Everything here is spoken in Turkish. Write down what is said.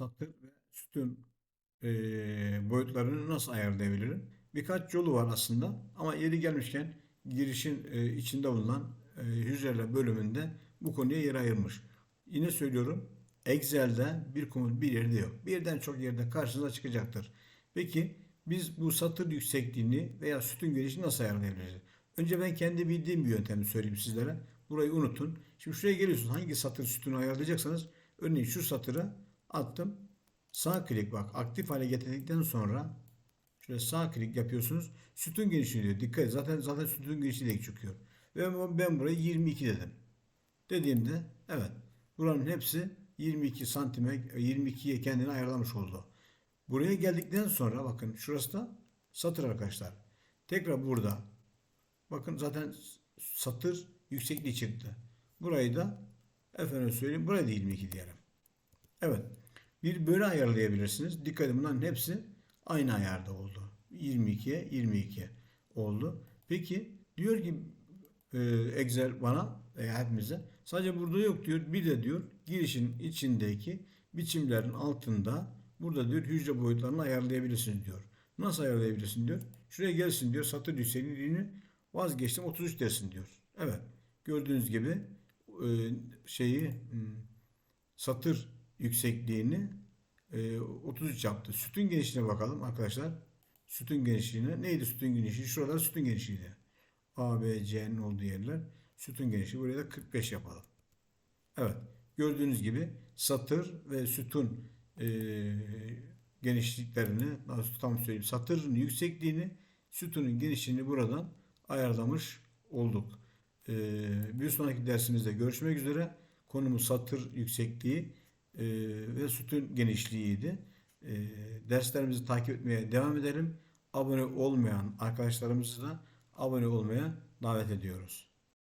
satır ve sütun eee, boyutlarını nasıl ayarlayabilirim? Birkaç yolu var aslında ama yeri gelmişken girişin eee, içinde bulunan eee, hücreler bölümünde bu konuya yer ayırmış. Yine söylüyorum Excel'de bir komut bir yerde yok. Birden çok yerde karşınıza çıkacaktır. Peki biz bu satır yüksekliğini veya sütun genişliğini nasıl ayarlayabiliriz? Önce ben kendi bildiğim bir yöntemi söyleyeyim sizlere. Burayı unutun. Şimdi şuraya geliyorsunuz. Hangi satır sütunu ayarlayacaksanız örneğin şu satıra attım. Sağ klik bak aktif hale getirdikten sonra şöyle sağ klik yapıyorsunuz. Sütun genişliği diyor. Dikkat et. Zaten zaten sütun genişliği çıkıyor. Ve ben- burayı 22 dedim. Dediğimde evet buranın hepsi 22 santime 22'ye kendini ayarlamış oldu. Buraya geldikten sonra bakın şurası da satır arkadaşlar. Tekrar burada bakın zaten satır yüksekliği çıktı. Burayı da efendim söyleyeyim burayı da 22 diyelim. Evet. Bir böyle ayarlayabilirsiniz. Dikkat edin hepsi aynı ayarda oldu. 22'ye 22 oldu. Peki diyor ki e, Excel bana veya hepimize sadece burada yok diyor. Bir de diyor girişin içindeki biçimlerin altında burada diyor hücre boyutlarını ayarlayabilirsiniz diyor. Nasıl ayarlayabilirsin diyor. Şuraya gelsin diyor satır yüksekliğini vazgeçtim 33 dersin diyor. Evet. Gördüğünüz gibi e, şeyi hmm, satır yüksekliğini e, 33 yaptı. Sütun genişliğine bakalım arkadaşlar. Sütun genişliğine. Neydi sütun genişliği? Şuralar sütun genişliğiydi. A, B, C'nin olduğu yerler. Sütun genişliği. Buraya da 45 yapalım. Evet. Gördüğünüz gibi satır ve sütun e, genişliklerini, nasıl tam söyleyeyim, satırın yüksekliğini, sütunun genişliğini buradan ayarlamış olduk. E, bir sonraki dersimizde görüşmek üzere. Konumuz satır yüksekliği e, ve sütun genişliğiydi. E, derslerimizi takip etmeye devam edelim. Abone olmayan arkadaşlarımızı da abone olmaya davet ediyoruz.